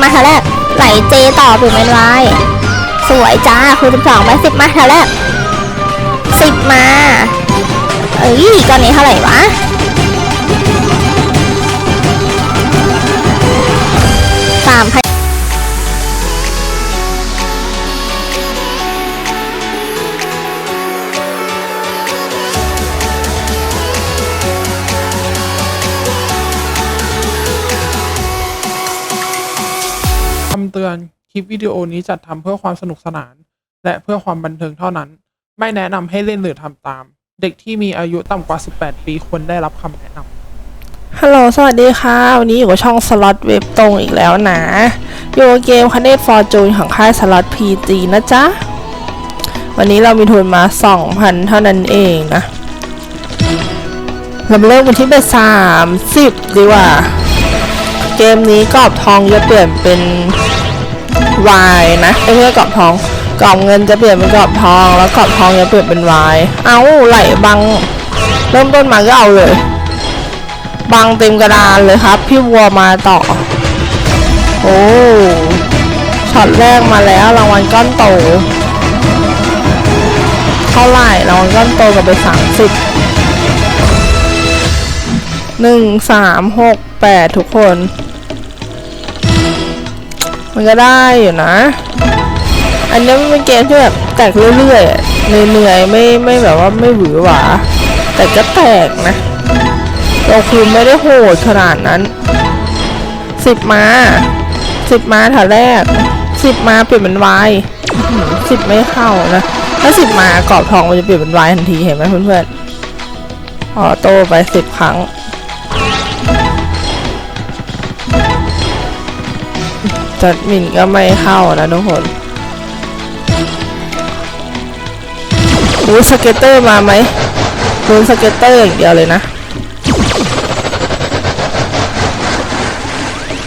มาแถวแรกไหลเจต่อเป็นเป็นวายสวยจ้าคูณสิบสองไปสิบมาแถวแรกสิบมา เอ้ยก้อนนี้เท่าไหร่วะ ลิปวิดีโอนี้จัดทำเพื่อความสนุกสนาน และเพื่อความบันเทิงเท่านั้น ไม่แนะนำให้เล่นหรือทำตาม เด็กที่มีอายุต่ำกว่า 18 ปีควรได้รับคำแนะนำฮัลโหลสวัสดีค่ะ วันนี้อยู่กับช่องสล็อตเว็บตรงอีกแล้วนะอยู่กับเกมคันเดฟฟอร์จูนของค่ายสล็อตพีจีนะจ๊ะ วันนี้เรามีทุนมา 2,000 เท่านั้นเองนะเราเริ่มกันที่เบสามสิบดีกว่า เกมนี้กรอบทองจะเปลี่ยนเป็น วายนะไม่ใช่กรอบทองกรอบเงินจะเปลี่ยนเป็นกรอบทอง แล้วกรอบทองจะเปลี่ยนเป็นวายเอาไหลบัง เริ่มต้นมาก็เอาเลย บังเต็มกระดานเลยครับ พี่วัวมาต่อ โอ้ช็อตแรกมาแล้วรางวัลก้อนโตเท่าไหร่รางวัลก้อนโตกับไปสามสิบหนึ่งสามหกแปดทุกคน มันก็ได้อยู่นะ อันนี้มันเป็นเกมที่แบบแตกเรื่อยๆเหนื่อยๆไม่ไม่แบบว่าไม่หวือหวา แต่ก็แตกนะเราคือไม่ได้โหดขนาดนั้นสิบมาสิบมาแถวแรกสิบมาเปลี่ยนเป็นวายสิบไม่เข้านะถ้าสิบมากรอบทองมันจะเปลี่ยนเป็นวายทันทีเห็นไหมเพื่อนๆออโต้ไปสิบครั้ง จัดหมินก็ไม่เข้านะทุกคนอู้สเก็ตเตอร์มาไหมดูสเก็ตเตอร์อย่างเดียวเลยนะ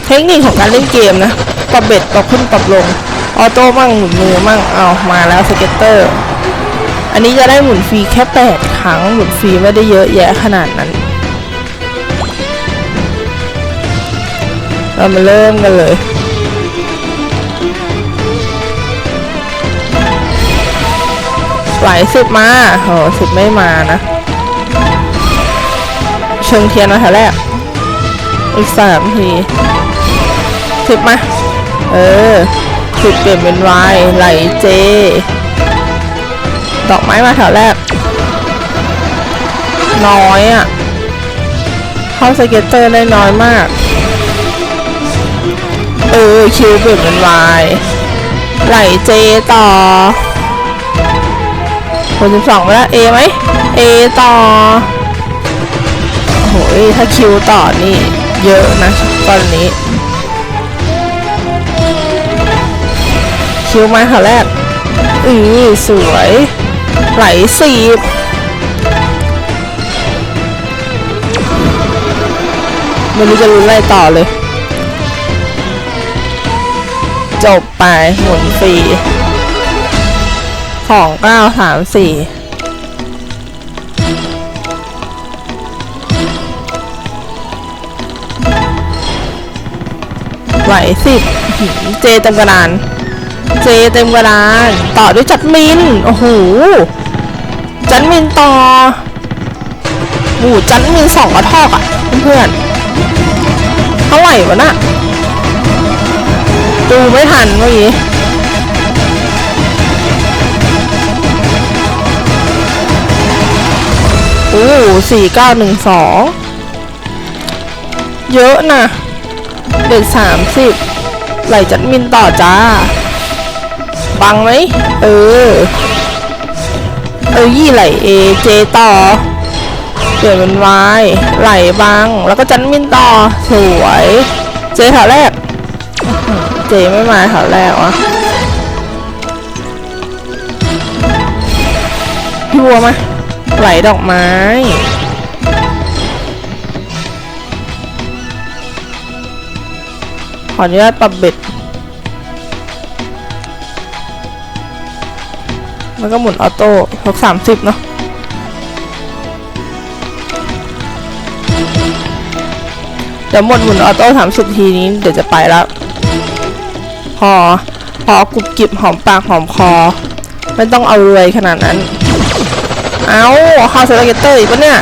เทคนิคของการเล่นเกมนะปรับเบ็ดปรับขึ้นปรับลง ออโต้มั่งหมุนมือมั่งเอามาแล้วสเก็ตเตอร์ อันนี้จะได้หมุนฟรีแค่8ครั้งหมุนฟรีไม่ได้เยอะแยะขนาดนั้น เรามาเริ่มกันเลย ไหลสิบมาโหสิบไม่มานะเชิงเทียนมาแถวแรก อีกสามทีสิบมา เออสิบเปลี่ยนเป็นวายไหลเจ ดอกไม้มาแถวแรก น้อยอะ่ะ เข้าสเก็ตเตอร์ได้น้อยมาก เออคิวเปลี่ยนเป็นวายไหลเจต่อ คนสิบสองไปแล้วเอไหมเอต่อโอ้โหถ้าคิวต่อนี่เยอะนะตอนนี้ คิวมาค่ะแรกอือสวยไหลสีบไม่รู้จะรู้อะไรต่อเลย จบไปหมุนฟรี ของเก้าสามสี่ไหวสิบเจเต็มกระดาน เจเต็มกระดาน ต่อด้วยจัดมิน โอ้โห จัดมินต่อโอ้โหจัดมินสองกระทอกอะเพื่อนเท่าไหร่วะน่ะดูไม่ทันเมื่อกี้ โอ้สี่เก้าหนึ่งสองเยอะนะเด็ดสามสิบไหลจัดมินต่อจ้า บังไหม เออ เออยี่ไหลเอเจต่อเปลี่ยนเป็นวายไหลบัง แล้วก็จัดมินต่อ สวย เจแถวแรก เจไม่มาแถวแรกวะพี่วัวมา ไหลดอกไม้ ขออนุญาตปรับเบ็ด แล้วก็หมุนออโต้หกสามสิบเนาะเดี๋ยวหมดหมุนออโต้สามสิบทีนี้เดี๋ยวจะไปแล้วอพอกรุบกริบหอมปากหอมคอ ไม่ต้องเอารวยขนาดนั้น เอาเข้าสลักเกตเตอร์อีกปะเนี่ย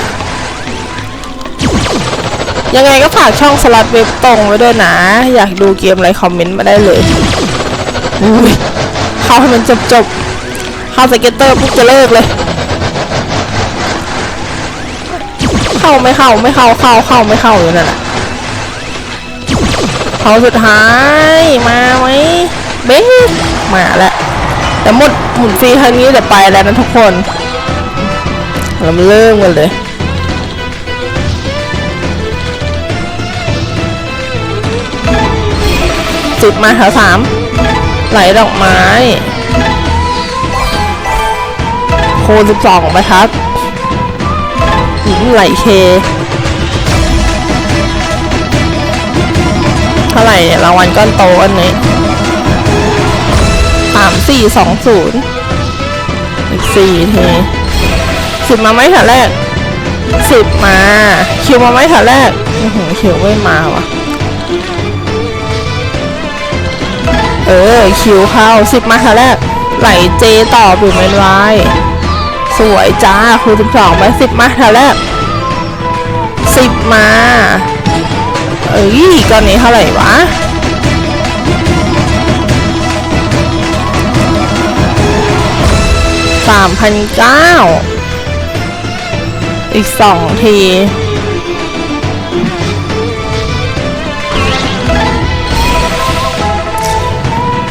ยังไงก็ฝากช่องสลัดเว็บตรงไว้ด้วยนะ อยากดูเกมอะไรคอมเมนต์มาได้เลยอุ้ยเข้าให้มันจบจบเข้าสเก็ตเตอร์ปุ๊บจะเลิกเลย เข้าไม่เข้าไม่เข้าเข้าเข้าไม่เข้าอยู่นั่นแหละเขาสุดท้ายมาไหมเบ๊มาแล้วแต่หมดหมุนฟรีครั้งนี้เดี๋ยวไปแล้วนะทุกคน เรามาเริ่มกันเลยสิบมาแถวสามไหลดอกไม้ โคนสิบสองไปครับหืมไหลเค เท่าไหร่เนี่ยรางวัลก้อนโตอันนี้สามสี่สองศูนย์อีกสี่ที สิบมาไหมแถวแรกสิบมา คิวมาไหมแถวแรกอือหือคิวไม่มาว่ะ เออ คิวเข้าสิบมาแถวแรก ไหลเจต่อปิดเมนไว้สวยจ้าคูณสิบสองไปสิบมาแถวแรกสิบมา เอ้ยก้อนนี้เท่าไหร่วะสามพันเก้า อีกสองที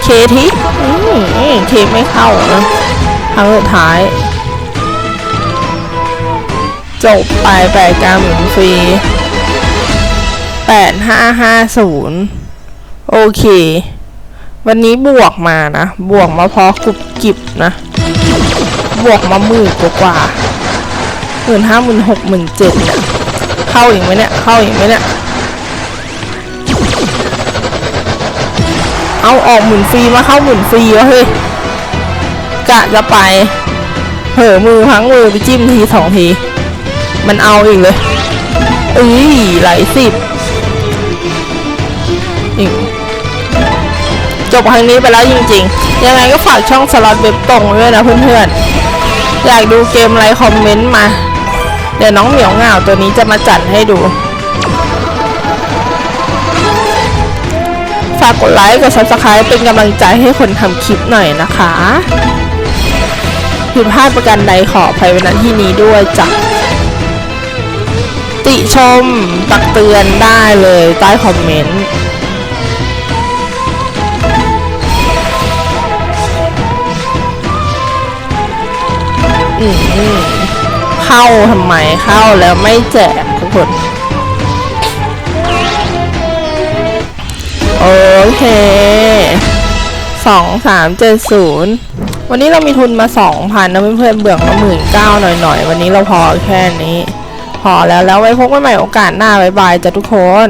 เคทีเคไม่เข้านะครั้งสุดท้าย จบไปแปดการหมุนฟรีแปดห้าห้าศูนย์โอเค วันนี้บวกมานะ บวกมาพอกรุบกริบนะ บวกมาหมื่นกว่า หมื่นห้าหมื่นหกหมื่นเจ็ดเนี่ยเข้าอีกไหมเนี่ยเข้าอีกไหมเนี่ยเอาออกหมุนฟรีมาเข้าหมุนฟรีวะเฮ้ยกะจะไปเผลอมือพังมือไปจิ้มทีสองที มันเอาอีกเลยเอ้ยหลายสิบอีกจบครั้งนี้ไปแล้วจริงๆ ยังไงก็ฝากช่องสล็อตเว็บตรงไว้ด้วยนะเพื่อนๆ อยากดูเกมอะไรคอมเมนต์มา เดี๋ยวน้องเหมียวเหงาตัวนี้จะมาจัดให้ดู ฝากกดไลค์ กด subscribe เป็นกำลังใจให้คนทำคลิปหน่อยนะคะผิดพลาดประการใดขออภัยไว้ณที่นี้ด้วยจ้ะติชม ตักเตือนได้เลยใต้คอมเมนต์อืม เข้าทำไมเข้าแล้วไม่แจกทุกคน โอเคสองสามเจ็ดศูนย์วันนี้เรามีทุนมาสองพันนะเพื่อนๆเบื่อมาหมื่นเก้าหน่อยๆ วันนี้เราพอแค่นี้ พอแล้วแล้วไว้พบกันใหม่โอกาสหน้าบายบายจ้ะทุกคน